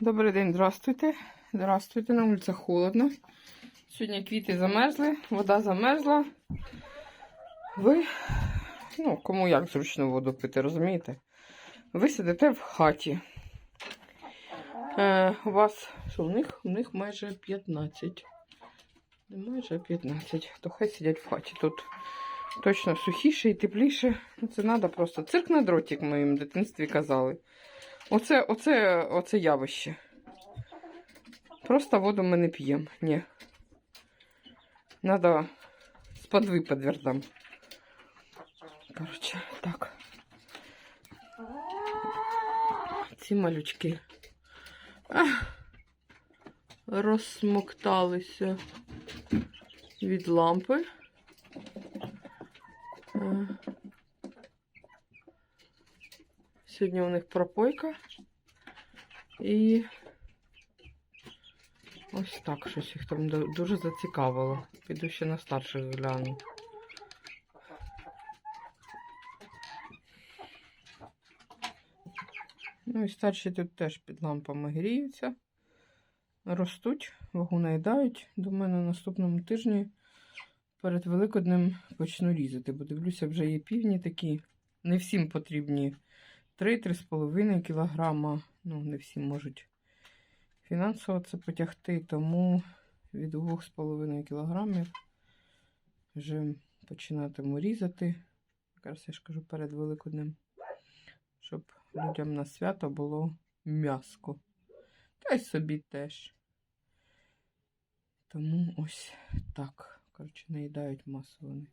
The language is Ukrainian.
Добрий день, здравствуйте. Здравствуйте, на вулицях холодно. Сьогодні квіти замерзли, вода замерзла. Ви, ну, кому як зручно воду пити, розумієте? Ви сидите в хаті. Е, у вас, що у них? У них майже 15. Майже 15. То хай сидять в хаті. Тут точно сухіше і тепліше. Ну, Це треба просто. Цирк на дротик в моєму дитинстві казали. Оце, оце, оце явище. Просто воду ми не п'ємо. Ні. Надо з подви подвердам. Короче, так. Ці малючки. Ах, розсмокталися від лампи. Сьогодні у них пропойка. І ось так щось їх там дуже зацікавило. Піду ще на старших гляну. Ну і старші тут теж під лампами гріються, ростуть, вагу наїдають. Думаю, на наступному тижні перед Великоднем почну різати, бо дивлюся, вже є півні такі. Не всім потрібні 3-3,5 кілограма. Ну, не всі можуть фінансово це потягти, тому від 2,5 кілограмів вже починатиму різати. Якраз я ж кажу перед Великоднем, щоб людям на свято було м'яско. Та й собі теж. Тому ось так. Коротше, наїдають масу вони.